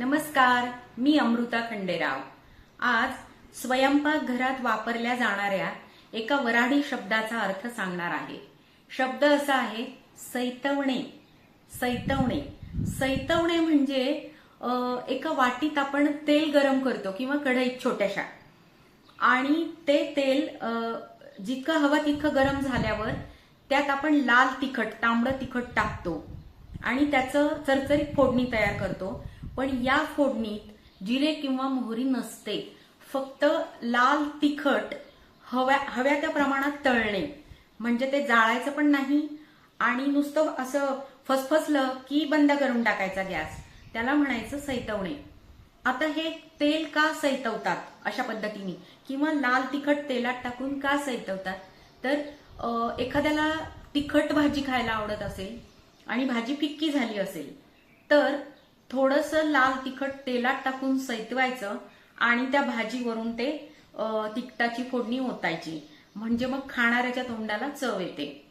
नमस्कार मी अमृता खंडेराव. आज स्वयंपाक घरात वापरल्या जाणाऱ्या एका वराडी शब्दाचा अर्थ सांगणार आहे. शब्द असा आहे सैतवणे. सैतवणे. सैतवणे म्हणजे एका वाटीत आपण तेल गरम करतो किंवा कढईत छोट्याशा. आणि ते तेल जितकं हवं तितकं गरम झाल्यावर त्यात आपण लाल तिखट तांबडं तिखट टाकतो. आणि त्याचं चरचरीत फोडणी तयार करतो. पण या फोडणीत जिरे किंवा मोहरी नसते. फक्त लाल तिखट हव्या हव्या त्या प्रमाणात तळणे. म्हणजे ते जाळायचं पण नाही आणि नुसतं असं फसफसलं की बंद करून टाकायचा गॅस. त्याला म्हणायचं सैतवणे. आता हे तेल का सैतवतात अशा पद्धतीने? किंवा लाल तिखट तेलात टाकून का सैतवतात? तर एखाद्याला तिखट भाजी खायला आवडत असेल आणि भाजी फिक्की झाली असेल तर थोडंसं लाल तिखट तेलात टाकून सैतवायचं आणि त्या भाजीवरून ते तिखटाची फोडणी ओतायची. म्हणजे मग खाणाऱ्याच्या तोंडाला चव येते.